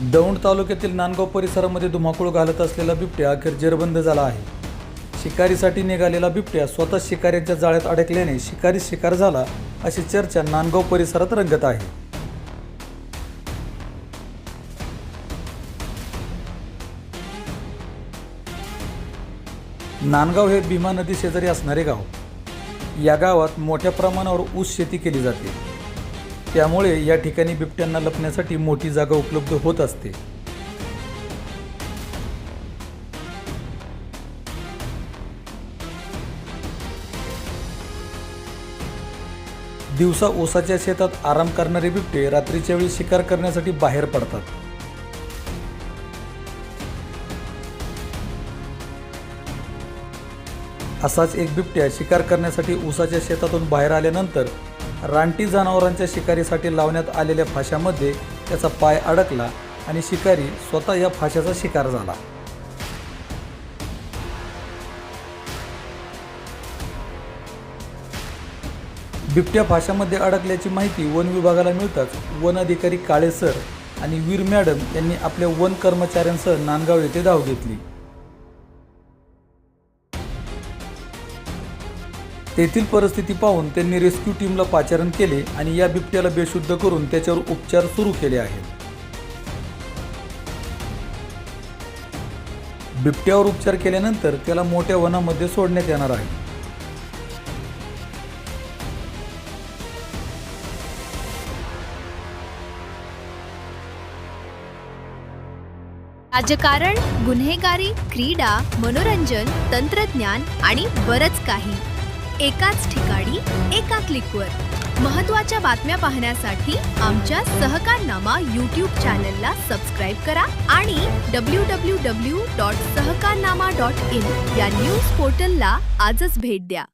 दौंड तालुक्यातील नांदगाव परिसरामध्ये धुमाकूळ घालत असलेला बिबट्या अखेर जेरबंद झाला आहे. शिकारीसाठी निघालेला बिबट्या स्वतः शिकाऱ्यांच्या जाळ्यात अडकल्याने शिकारी शिकार झाला अशी चर्चा नांदगाव परिसरात रंगत आहे. नांदगाव हे भीमा नदी शेजारी असणारे गाव. या गावात मोठ्या प्रमाणावर ऊस शेती केली जाते. त्यामुळे या ठिकाणी बिबट्यांना लपण्यासाठी मोठी जागा उपलब्ध होत असते. दिवसा ऊसाच्या शेतात आराम करणारे बिबटे रात्रीच्या वेळी शिकार करण्यासाठी बाहेर पडतात. असाच एक बिबट्या शिकार करण्यासाठी ऊसाच्या शेतातून बाहेर आल्यानंतर रानटी जनावरांच्या शिकारीसाठी लावण्यात आलेल्या फाशामध्ये त्याचा पाय अडकला आणि शिकारी स्वतः या फाशाचा शिकार झाला. बिबट्या फाशामध्ये अडकल्याची माहिती वन विभागाला मिळताच वन अधिकारी काळे सर आणि वीर मॅडम यांनी आपल्या वन कर्मचाऱ्यांसह नांदगाव येथे धाव घेतली. तेथील परिस्थिती पाहून त्यांनी रेस्क्यू टीमला पाचारण केले आणि या बिबट्याला बेशुद्ध करून त्याच्यावर उपचार सुरू केले आहेत. बिबट्यावर उपचार केल्यानंतर त्याला मोठ्या वनामध्ये सोडण्यात येणार आहे. राजकारण गुन्हेगारी क्रीडा मनोरंजन तंत्रज्ञान आणि बरच काही. एकाच ठिकाणी एका क्लिकवर. महत्त्वाच्या बातम्या पाहण्यासाठी आमच्या सहकारनामा यूट्यूब चॅनलला सबस्क्राईब करा आणि W W W dot Sahakarnama dot in या न्यूज पोर्टलला आजच भेट द्या.